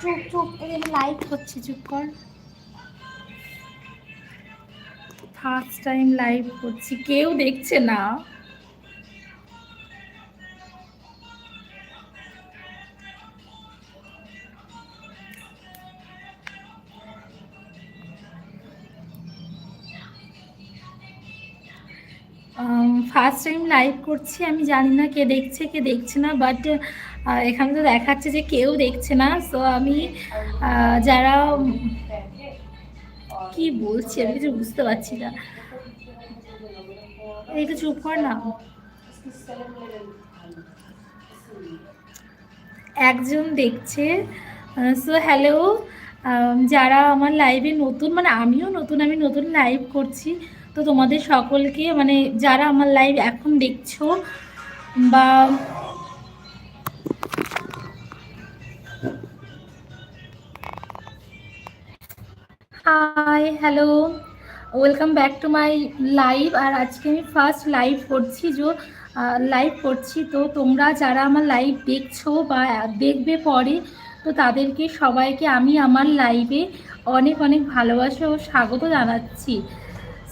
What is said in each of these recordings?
চুপ চুপ এখানে লাইট হচ্ছে চুপ কর। ফার্স্ট টাইম লাইভ করছি কেউ দেখছে না। ফার্স্ট টাইম লাইভ করছি, আমি জানি না কে দেখছে কে দেখছে না বাট এখানে তো দেখাচ্ছে যে কেউ দেখছে না সো আমি যারা, কি বলছি, আমি কিছু বুঝতে পারছি না। একটু চুপ কর না। একজন দেখছে সো হ্যালো যারা আমার লাইভে নতুন মানে আমিও নতুন, আমি নতুন লাইভ করছি তো তোমাদের সকলকে মানে যারা আমার লাইভ এখন দেখছ বা hi hello welcome back to my live আর আজকে আমি ফার্স্ট লাইভ করছি যে লাইভ করছি। তো তোমরা যারা আমার লাইভ দেখছ বা দেখবে পরে, তো তাদেরকে সবাইকে আমি আমার লাইভে অনেক অনেক ভালোবাসা ও স্বাগত জানাচ্ছি।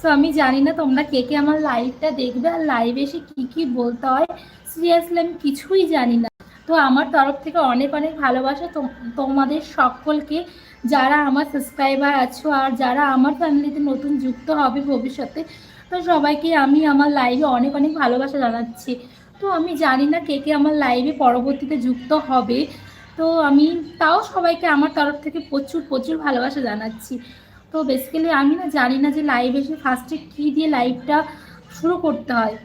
সো আমি জানি না তোমরা কে কে আমার লাইভটা দেখবে আর লাইভে এসে কী কী বলতে হয়। সিরিয়াসলি আমি কিছুই জানি না। তো আমার তরফ থেকে অনেক অনেক ভালোবাসা তোম- তোমাদের সকলকে। যারা আমার সাবস্ক্রাইবার আছো আর যারা আমার ফ্যামিলিতে নতুন যুক্ত হবে ভবিষ্যতে, তো সবাইকে আমি আমার লাইভে অনেক অনেক ভালোবাসা জানাচ্ছি। তো আমি জানি না কে কে আমার লাইভে পরবর্তীতে যুক্ত হবে। তো আমি তাও সবাইকে আমার তরফ থেকে প্রচুর প্রচুর ভালোবাসা জানাচ্ছি। তো বেসিক্যালি আমি না জানি না যে লাইভ এসে ফার্স্টে কী দিয়ে লাইভটা শুরু করতে হয়।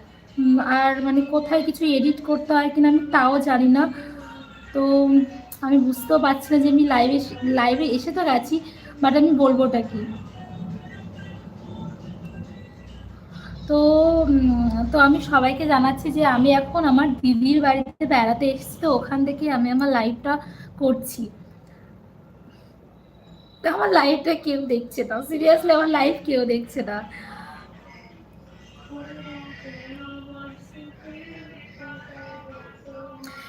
আর মানে কোথায় কিছু এডিট করতে হয় কিনা আমি তাও জানি না। তো আমি বুঝতেও পারছি না যে আমি লাইভে লাইভে এসে তো গেছি বাট আমি বলবোটা কি? তো তো আমি সবাইকে জানাচ্ছি যে আমি এখন আমার দিদির বাড়িতে বেড়াতে এসেছি, তো ওখান থেকে আমি আমার লাইভটা করছি। তো আমার লাইভটা কেউ দেখছে না। সিরিয়াসলি আমার লাইভ কেউ দেখছে না।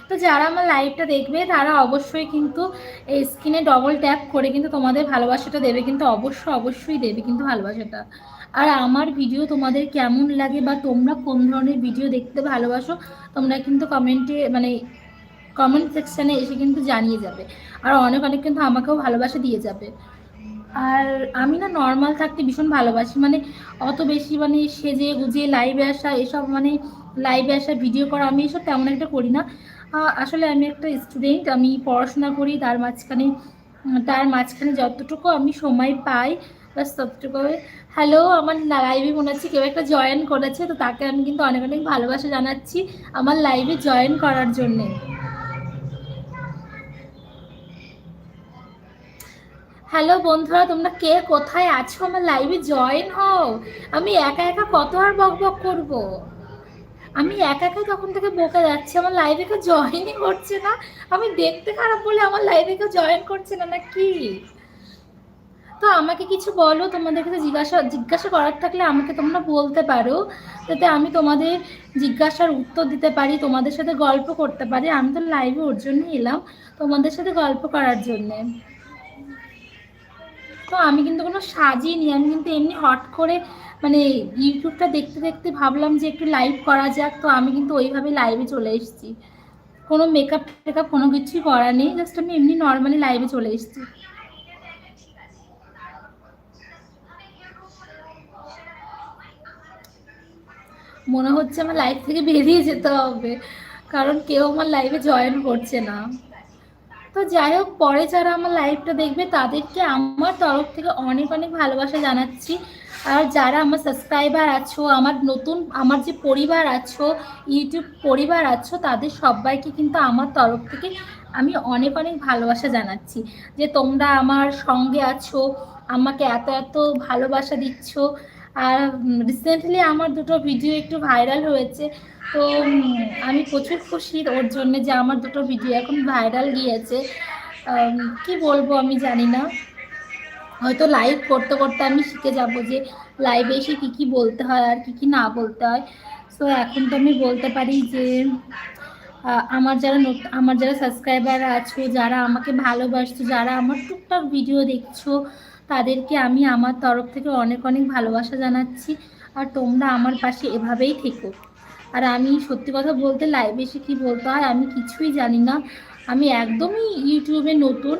তো যারা আমার লাইভটা দেখবে, তারা অবশ্যই কিন্তু এই স্ক্রিনে ডবল ট্যাপ করে কিন্তু তোমাদের ভালোবাসাটা দেবে। কিন্তু অবশ্যই অবশ্যই দেবে কিন্তু ভালোবাসাটা। আর আমার ভিডিও তোমাদের কেমন লাগে বা তোমরা কোন ধরনের ভিডিও দেখতে ভালোবাসো, তোমরা কিন্তু কমেন্টে মানে কমেন্ট সেকশানে এসে কিন্তু জানিয়ে যাবে। আর অনেক অনেক কিন্তু আমাকেও ভালোবাসা দিয়ে যাবে। আর আমি না নর্মাল থাকতে ভীষণ ভালোবাসি। মানে অত বেশি মানে সেজে গুজিয়ে লাইভে আসা, এসব মানে লাইভে আসা ভিডিও করা, আমি এসব তেমন একটা করি না। আসলে আমি একটা স্টুডেন্ট আমি পড়াশোনা করি, তার মাঝখানে তার মাঝখানে যতটুকু আমি সময় পাই বাস ততটুকু। হ্যালো আমার লাইভে মনে হচ্ছে কেউ একটা জয়েন করেছে, তো তাকে আমি কিন্তু অনেক অনেক ভালোবাসা জানাচ্ছি, আমার লাইভে জয়েন করার জন্যে। হ্যালো বন্ধুরা, তোমরা কে? কোথায় আছো? আমার লাইভে জয়েন হও। আমি একা একা কত আর বক বক করব? আমি একা একা তখন থেকে বকে যাচ্ছি, আমার লাইভে কেউ জয়েনই করছে না। আমি দেখতে খারাপ বলে আমার লাইভে কেউ জয়েন করছে না না কি? তো আমাকে কিছু বলো, তোমাদের কাছে জিজ্ঞাসা জিজ্ঞাসা করার থাকলে আমাকে তোমরা বলতে পারো। যাতে আমি তোমাদের জিজ্ঞাসার উত্তর দিতে পারি, তোমাদের সাথে গল্প করতে পারি। আমি তো লাইভে ওর জন্য এলাম তোমাদের সাথে গল্প করার জন্যে। তো আমি কিন্তু কোনো সাজিনি আমি কিন্তু এমনি হট করে মানে ইউটিউবটা দেখতে দেখতে ভাবলাম যে একটু লাইভ করা যাক। তো আমি কিন্তু ওইভাবে লাইভে চলে এসেছি। কোনো মেকআপ টেকআপ কোনো কিছুই করা নেই। জাস্ট আমি এমনি নর্মালি লাইভে চলে এসেছি। মনে হচ্ছে আমার লাইভ থেকে বেরিয়ে যেতে হবে। কারণ কেউ আমার লাইভে জয়েন করছে না। তো যাই হোক, পরে যারা আমার লাইভটা দেখবে, তাদেরকে আমার তরফ থেকে অনেক অনেক ভালোবাসা জানাচ্ছি। আর যারা আমার সাবস্ক্রাইবার আছো, আমার নতুন, আমার যে পরিবার আছো, ইউটিউব পরিবার আছো, তাদের সবাইকে কিন্তু আমার তরফ থেকে আমি অনেক অনেক ভালোবাসা জানাচ্ছি। যে তোমরা আমার সঙ্গে আছো, আমাকে এত এত ভালোবাসা দিচ্ছ আর রিসেন্টলি আমার দুটো ভিডিও একটু ভাইরাল হয়েছে। তো আমি প্রচুর খুশি ওর জন্য যে আমার দুটো ভিডিও এখন ভাইরাল গিয়েছে। কি বলব আমি জানি না। হয়তো লাইভ করতে করতে আমি শিখে যাব যে লাইভে এসে কী কী বলতে হয় আর কী কী না বলতে হয়। সো এখন তো আমি বলতে পারি যে আমার যারা আমার যারা সাবস্ক্রাইবার আছো, যারা আমাকে ভালোবাসছো, যারা আমার টুকটাক ভিডিও দেখছ তাদেরকে আমি আমার তরফ থেকে অনেক অনেক ভালোবাসা জানাচ্ছি। আর তোমরা আমার পাশে এভাবেই থেকো। আর আমি সত্যি কথা বলতে লাইভে এসে কী বলতে হয়, আমি কিছুই জানি না। আমি একদমই ইউটিউবে নতুন।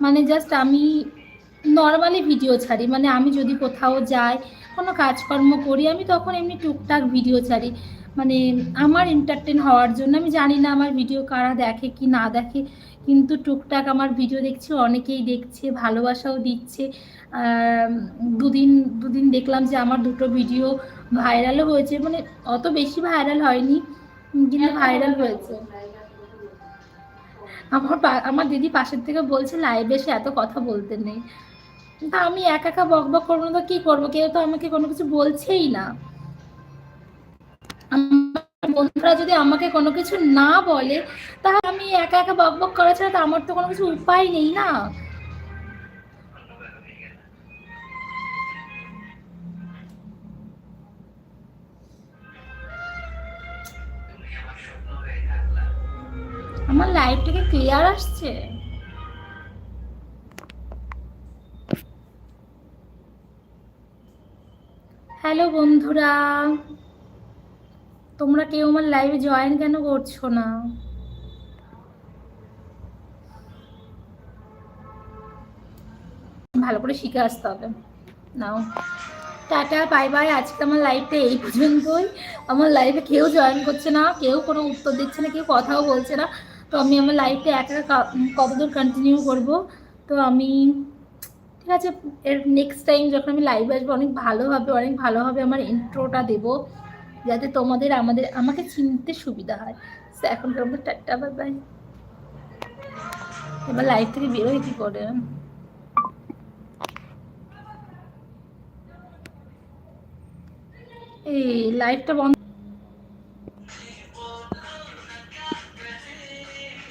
মানে জাস্ট আমি নর্মালি ভিডিও ছাড়ি। মানে আমি যদি কোথাও যাই, কোনো কাজকর্ম করি, আমি তখন এমনি টুকটাক ভিডিও ছাড়ি। মানে আমার এন্টারটেন হওয়ার জন্য, আমি জানি না আমার ভিডিও কারা দেখে, কি না দেখে। কিন্তু টুকটাক আমার ভিডিও দেখছে অনেকেই দেখছে ভালোবাসাও দিচ্ছে। দুদিন দুদিন দেখলাম যে আমার দুটো ভিডিও ভাইরালও হয়েছে মানে অত বেশি ভাইরাল হয়নি কিন্তু ভাইরাল হয়েছে। আমার আমার দিদি পাশের থেকে বলছে লাইভে এসে এত কথা বলতে নেই। তা আমি একা একা বক বক করব তো কি করব? কেউ তো আমাকে কোনো কিছু বলছেই না। বন্ধুরা যদি আমাকে কোনো কিছু না বলে, তাহলে আমি একা একা বক বক করা ছাড়া আমার তো কোনো কিছু উপায় নেই না। আমার লাইফটাকে ক্লিয়ার আসছে? হ্যালো বন্ধুরা। তোমরা কেউ আমার লাইভে জয়েন কেন করছ না? ভালো করে শিখে আসতে হবে। নাও। টাটা বাই বাই আজকে আমার লাইফটা এই পর্যন্তই। আমার লাইফে কেউ জয়েন করছে না, কেউ কোনো উত্তর দিচ্ছে না, কেউ কথাও বলছে না। তো আমি আমার লাইফটা একা কতদূর কন্টিনিউ করব? তো আমি, ঠিক আছে, এর নেক্সট টাইম যখন আমি লাইভে আসব, অনেক ভালোভাবে অনেক ভালোভাবে আমার ইন্ট্রোটা দেবো। যাতে তোমাদের আমাদের, আমাকে চিনতে সুবিধা হয়। এখন আমাদের টাটা বাই বাই এবার লাইভ থেকে বেরোয় কি করে? এই লাইভটা বন্ধ